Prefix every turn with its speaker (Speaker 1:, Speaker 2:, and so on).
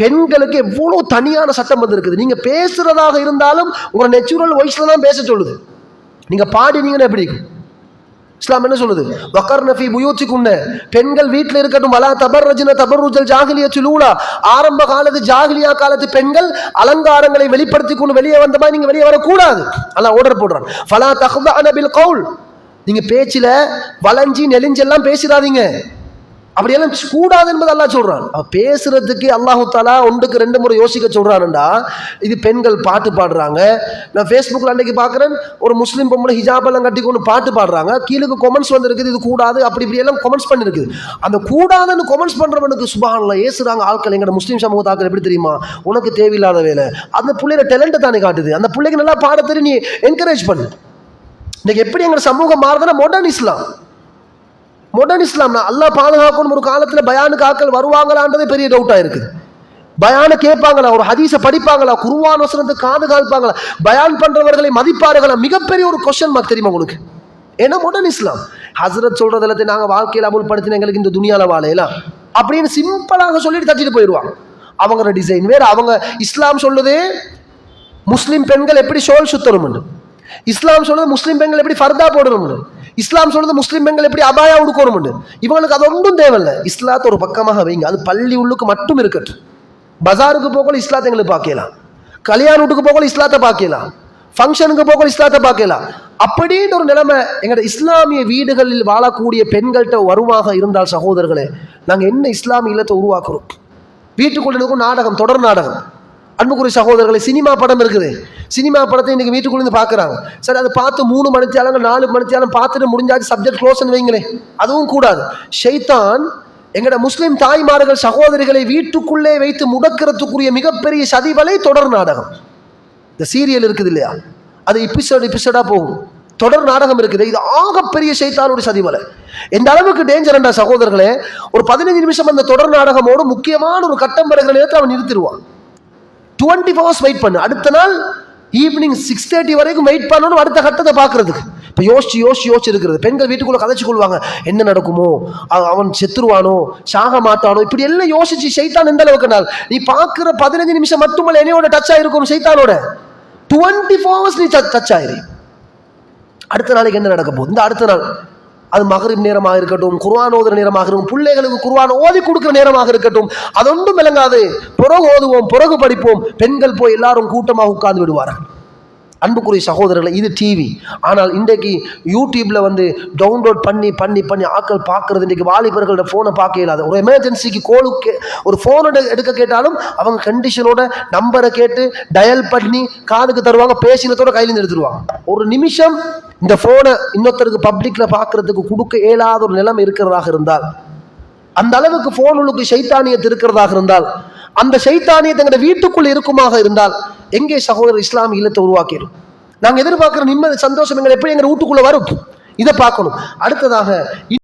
Speaker 1: பெண்களுக்கு எவ்வளோ தனியான சட்டம் வந்துருக்குது. நீங்கள் பேசுகிறதாக இருந்தாலும் உங்களை நெச்சுரல் வாய்ஸில் தான் பேச சொல்லுது. நீங்கள் பாடினீங்கன்னா எப்படி இருக்கும்? இஸ்லாம் என்ன சொல்லுது? வக்கர் நஃபி புயூச்சிக்குன்ன பெண்கள் வீட்டில் இருக்கட்டும் அலா தபர் ரஜின தபர் ருஜல் ஜாகிலிய சுலூலா ஆரம்ப காலத்து ஜாகிலியா காலத்து பெண்கள் அலங்காரங்களை வெளிப்படுத்தி கொண்டு வெளியே வந்த மாதிரி நீங்க வெளியே வரக்கூடாது. அல்லாஹ் ஆர்டர் போடுறான். ஃபலா தஹ்தஅன அனபில் கவுல். நீங்க பேச்சில வளைஞ்சி நெலிஞ்செல்லாம் பேசிடாதீங்க. அப்படியெல்லாம் கூடாது என்பது அல்லாஹ் சொல்கிறான் அவ பேசுகிறதுக்கு அல்லாஹு தாலா ஒன்றுக்கு ரெண்டு முறை யோசிக்க சொல்றான்டா இது பெண்கள் பாட்டு பாடுறாங்க. நான் ஃபேஸ்புக்கில் அன்னைக்கு பார்க்குறேன் ஒரு முஸ்லீம் பொம்பளை ஹிஜாபெல்லாம் கட்டி கொண்டு பாட்டு பாடுறாங்க. கீழுக்கு கொமெண்ட்ஸ் வந்திருக்குது இது கூடாது அப்படி இப்படி எல்லாம் கொமெண்ட்ஸ் பண்ணிருக்குது. அந்த கூடாதுன்னு கொமெண்ட்ஸ் பண்ணுறவனுக்கு சுபானில் ஏசுகிறாங்க ஆட்கள் எங்கட முஸ்லீம் சமூகத்தாக்கள் எப்படி தெரியுமா? உனக்கு தேவையில்லாத வேலை. அந்த பிள்ளையோட டேலண்ட்டை தானே காட்டுது. அந்த பிள்ளைக்கு நல்லா பாட தெரியும் நீ என்கரேஜ் பண்ணு. இன்றைக்கி எப்படி எங்கள் சமூகம் மாறுதுன்னா மாடர்ன் இஸ்லாம் மாடர்ன் இஸ்லாம்னா அல்லாஹ் பாதுகாக்கணும் ஒரு காலத்தில் பயானுக்கு ஆக்கள் வருவாங்களான்றதே பெரிய டவுட்டாக இருக்குது. பயான கேட்பாங்களா? ஒரு ஹதீஸை படிப்பாங்களா? குருவான் வசனத்தை காது கால்ப்பாங்களா பயான் பண்ணுறவர்களை மதிப்பார்களா? மிகப்பெரிய ஒரு கொஸ்டின் மார்க் தெரியுமா உங்களுக்கு? ஏன்னா மாடர்ன் இஸ்லாம் ஹசரத் சொல்கிறது எல்லாத்தையும் நாங்கள் வாழ்க்கையில் அமுல்படுத்தின எங்களுக்கு இந்த துனியால வாழையலாம் அப்படின்னு சிம்பிளாக சொல்லிட்டு தச்சிட்டு போயிடுவாங்க அவங்களோட டிசைன் வேறு. அவங்க இஸ்லாம் சொல்லுது முஸ்லீம் பெண்கள் எப்படி ஷோல் சுத்தணும்னு. இஸ்லாம் சொல்றது முஸ்லீம் பெண்கள் எப்படி ஃபர்தா போடணும்னு? இஸ்லாம் சொல்றது முஸ்லீம் பெண்கள் எப்படி அபாயா உடுக்கணும்னு? இவங்களுக்கு அது ஒன்றும் தேவையில்லை. இஸ்லாத்தை ஒரு பக்கமாக வைங்க. அது பள்ளி உள்ளுக்கு மட்டும் இருக்கட்டும். பஜாருக்கு போகல இஸ்லாத்தை எங்களுக்கு பார்க்கலாம் கல்யாண வீட்டுக்கு போகல இஸ்லாத்தை பார்க்கலாம் ஃபங்க்ஷனுக்கு போகல இஸ்லாத்தை பார்க்கலாம் அப்படின்னு ஒரு நிலைமை எங்களோட இஸ்லாமிய வீடுகளில் வாழக்கூடிய பெண்கள்கிட்ட வருமாக இருந்தால் சகோதரர்களே நாங்கள் என்ன இஸ்லாமிய இல்லத்தை உருவாக்குறோம்? வீட்டுக்குள்ள நாடகம் தொடர் நாடகம். அன்புக்குரிய சகோதரர்களை சினிமா படம் இருக்குது. சினிமா படத்தை இன்றைக்கி வீட்டுக்குள்ளேருந்து பார்க்குறாங்க. சரி அதை பார்த்து மூணு மணித்தியாலும் நாலு மணித்தாலும் பார்த்துட்டு முடிஞ்சாச்சு சப்ஜெக்ட் க்ளோஸ்னு வைங்களேன். அதுவும் கூடாது. ஷைத்தான் எங்கட முஸ்லீம் தாய்மார்கள் சகோதரிகளை வீட்டுக்குள்ளே வைத்து முடக்கிறதுக்குரிய மிகப்பெரிய சதிவலை தொடர் நாடகம். இந்த சீரியல் இருக்குது இல்லையா? அது எபிசோட் எபிசோடாக போகும். தொடர் நாடகம் இருக்குது. இது ஆகப்பெரிய சைத்தானுடைய சதிவலை. எந்த அளவுக்கு டேஞ்சர்ண்டா சகோதரர்களே? ஒரு பதினஞ்சு நிமிஷம் அந்த தொடர் நாடகமோடு முக்கியமான ஒரு கட்டம் வருகிற நேரத்தில் அவன் நிறுத்திடுவான். டுவெண்ட்டி ஹவர்ஸ் வெயிட் பண்ணு. அடுத்த நாள் ஈவினிங் சிக்ஸ் தேர்ட்டி வரைக்கும் வெயிட் பண்ணணும் அடுத்த கட்டத்தை பார்க்கறதுக்கு. இப்போ யோசிச்சு யோசிச்சு யோசிச்சு இருக்கிறது. பெண்கள் வீட்டுக்குள்ளே கதைச்சு கொள்வாங்க. என்ன நடக்குமோ? அவன் செத்துருவானோ? சாக மாட்டானோ? இப்படி எல்லாம் யோசிச்சு சைத்தான் எந்த அளவுக்கு நாள்? நீ பார்க்குற பதினஞ்சு நிமிஷம் மட்டுமல்ல என்னையோட டச் ஆகிருக்கும் சைத்தானோட டுவெண்ட்டி ஃபோர் ஹவர்ஸ் நீ டச் ஆயிரு. அடுத்த நாளைக்கு என்ன நடக்க போகுது? இந்த அடுத்த நாள். அது மகரிப் நேரமாக இருக்கட்டும் குர்ஆன் ஓதுற நேரமாக இருக்கட்டும் பிள்ளைகளுக்கு குர்ஆன் ஓதி கொடுக்குற நேரமாக இருக்கட்டும் அதொன்றும் விளங்காது. பிறகு ஓதுவோம் பிறகு படிப்போம். பெண்கள் போய் எல்லாரும் கூட்டமாக உட்கார்ந்து விடுவார்கள். அன்புக்குரிய சகோதரர்களை இது டிவி ஆனால் இன்றைக்கு யூடியூப்பில் வந்து டவுன்லோட் பண்ணி பண்ணி பண்ணி ஆட்கள் பார்க்கறது இன்றைக்கு வாலிபர்களோட ஃபோனை பார்க்க இல்லாத ஒரு எமர்ஜென்சிக்கு கோலுக்கு ஒரு ஃபோன் எடுக்க கேட்டாலும் அவங்க கண்டிஷனோட நம்பரை கேட்டு டயல் பண்ணி காதுக்கு தருவாங்க பேசினத்தோட கையிலேருந்து எடுத்துருவாங்க. ஒரு நிமிஷம் இந்த ஃபோனை இன்னொருத்தருக்கு பப்ளிக்கில் பார்க்குறதுக்கு கொடுக்க இயலாத ஒரு நிலைமை இருக்கிறதாக இருந்தால் அந்த அளவுக்கு ஃபோனுக்கு சைத்தானியத்து இருக்கிறதாக இருந்தால் அந்த சைத்தானியத்தை எங்க வீட்டுக்குள் இருக்குமாக இருந்தால் எங்கே சகோதரர் இஸ்லாமிய இல்லத்தை உருவாக்கிடும்? நாங்கள் எதிர்பார்க்குற நிம்மதி சந்தோஷம் எங்களை எப்படி எங்க வீட்டுக்குள்ள வரும்? இதை பார்க்கணும். அடுத்ததாக